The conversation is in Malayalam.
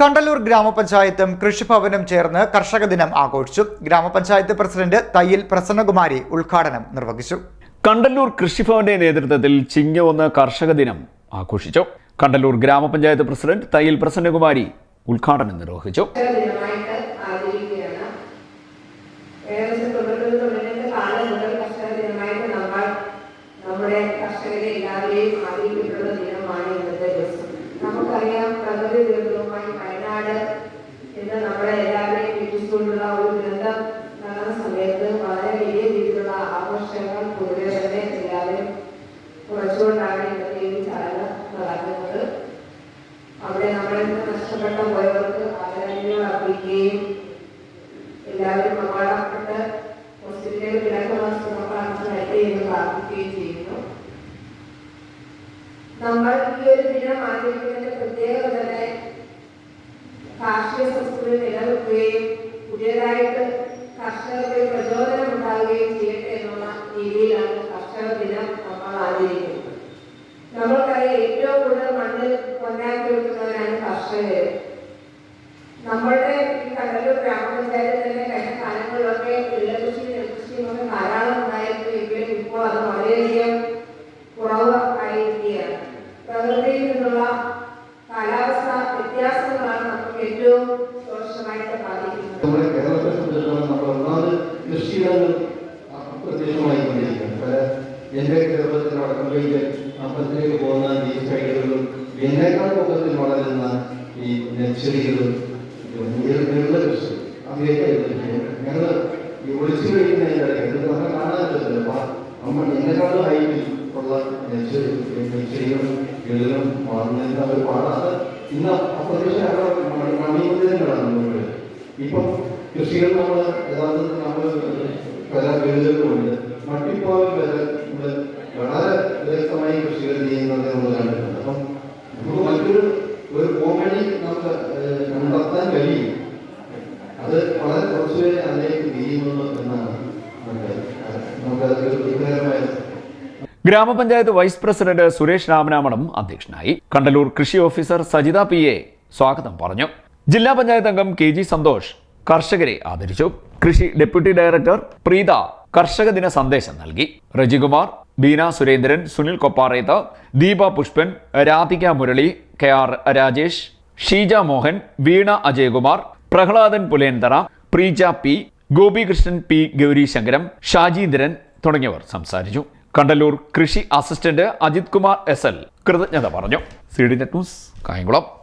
കണ്ടല്ലൂർ ഗ്രാമപഞ്ചായത്തും കൃഷിഭവനും ചേർന്ന് കർഷക ദിനം ആഘോഷിച്ചു. ഗ്രാമപഞ്ചായത്ത് പ്രസിഡന്റ് തയ്യിൽ പ്രസന്നകുമാരി ഉദ്ഘാടനം നിർവഹിച്ചു. കണ്ടല്ലൂർ കൃഷിഭവന്റെ നേതൃത്വത്തിൽ ചിങ്ങവന്ന് കർഷക ദിനം ആഘോഷിച്ചു. കണ്ടല്ലൂർ ഗ്രാമപഞ്ചായത്ത് പ്രസിഡന്റ് തയ്യിൽ പ്രസന്നകുമാരി ഉദ്ഘാടനം നിർവഹിച്ചു. ഏകദേശം തൊണ്ണൂറ്റി കാലം മുതൽ കർഷക ദിനമായിട്ട് നമ്മൾ നമ്മുടെ കർഷകരെ എല്ലാവരെയും ആദരിക്കപ്പെടുന്ന ദിനമാണ് ഇന്നത്തെ ദിവസം നമുക്കറിയാം പ്രകൃതി ദുരന്തവുമായി വയനാട് ഇന്ന് നമ്മുടെ എല്ലാവരെയും വീക്ഷിച്ചുകൊണ്ടുള്ള ഒരു ദുരന്തം നടന്ന സമയത്ത് വളരെ വലിയ രീതിയിലുള്ള ആഘോഷങ്ങൾ പൊതുവെ തന്നെ എല്ലാവരും കുറച്ചുകൊണ്ടാണ് ഇന്നത്തെ ഈ നടക്കുന്നത്. അവിടെ നമ്മളിൽ നിന്ന് നഷ്ടപ്പെട്ട പോയവർക്ക് ആദരാഞ്ജലികൾ അർപ്പിക്കുകയും എല്ലാവരും അപകടപ്പെട്ട് ഹോസ്പിറ്റലിൽ കിടക്കുന്ന പ്രാർത്ഥിക്കുകയും ചെയ്യുന്നു. നമ്മൾ ഈ ഒരു ദിനം ആചരിക്കുന്നതിന്റെ പ്രത്യേകത തന്നെ കാർഷിക സംസ്കൃതി ഏറ്റവും ദോഷമായിട്ട് ബാധിക്കുന്നത്. നമ്മുടെ കേരളത്തെ സംബന്ധിച്ചിടത്തോളം നമ്മൾ ഒന്നാമത് കൃഷിയിടങ്ങൾ അപ്രത്യക്ഷമായിക്കൊണ്ടിരിക്കുകയാണ്. പല എന്റെ കേരളത്തിൽ വടക്കമ്പയിൽ അമ്പലത്തിലേക്ക് പോകുന്ന ഈ സൈഡുകളിലും എന്നേക്കാൾ പൊക്കത്തിൽ വളരുന്ന ഈ നെൽച്ചെടികളും നെല്ല് കൃഷി. അവയൊക്കെ ഞങ്ങൾ ഈ ഒളിച്ചു കഴിക്കുന്നതിന്റെ ഇടയ്ക്ക് ഇത് നമ്മൾ കാണാനില്ല നമ്മൾ എന്നെക്കാളും ഹൈറ്റിൽ ഉള്ള നെൽച്ചെടികളും എള്ളും വളർന്നതിന് അവർ പാടാതെ ഇന്ന് അപ്രത്യക്ഷ മണിമുദ്രങ്ങളാണ് നമുക്ക് ഇപ്പം കൃഷികൾ നമ്മൾ യഥാർത്ഥത്തിൽ നമ്മൾ പല വീടുകളിലുണ്ട് മട്ടിപ്പാവിൽ വരെ വളരെ വ്യക്തമായി കൃഷികൾ ചെയ്യുന്നത് നമ്മൾ കണ്ടിട്ടുണ്ട്. അപ്പം നമുക്ക് മറ്റൊരു ഒരു കോമഡി നമുക്ക് ഗ്രാമപഞ്ചായത്ത് വൈസ് പ്രസിഡന്റ് സുരേഷ് രാമനാമണം അധ്യക്ഷനായി കണ്ടലൂർ കൃഷി ഓഫീസർ സജിത പി എ സ്വാഗതം പറഞ്ഞു. ജില്ലാ പഞ്ചായത്ത് അംഗം കെ ജി സന്തോഷ് കർഷകരെ ആദരിച്ചു. കൃഷി ഡെപ്യൂട്ടി ഡയറക്ടർ പ്രീത കർഷക ദിന സന്ദേശം നൽകി. Rajikumar Beena Surendran Sunil Kopparethu Deepa Pushpan Radhika Murali K R Rajesh Sheeja Mohan Veena Ajayakumar Prahladan Pulenthara Preeja P Gopikrishnan P Gaurishankaram Shajeendran തുടങ്ങിയവർ സംസാരിച്ചു. കണ്ടല്ലൂർ കൃഷി assistant Ajith Kumar S L കൃതജ്ഞത പറഞ്ഞു. C D net news Kayamkulam.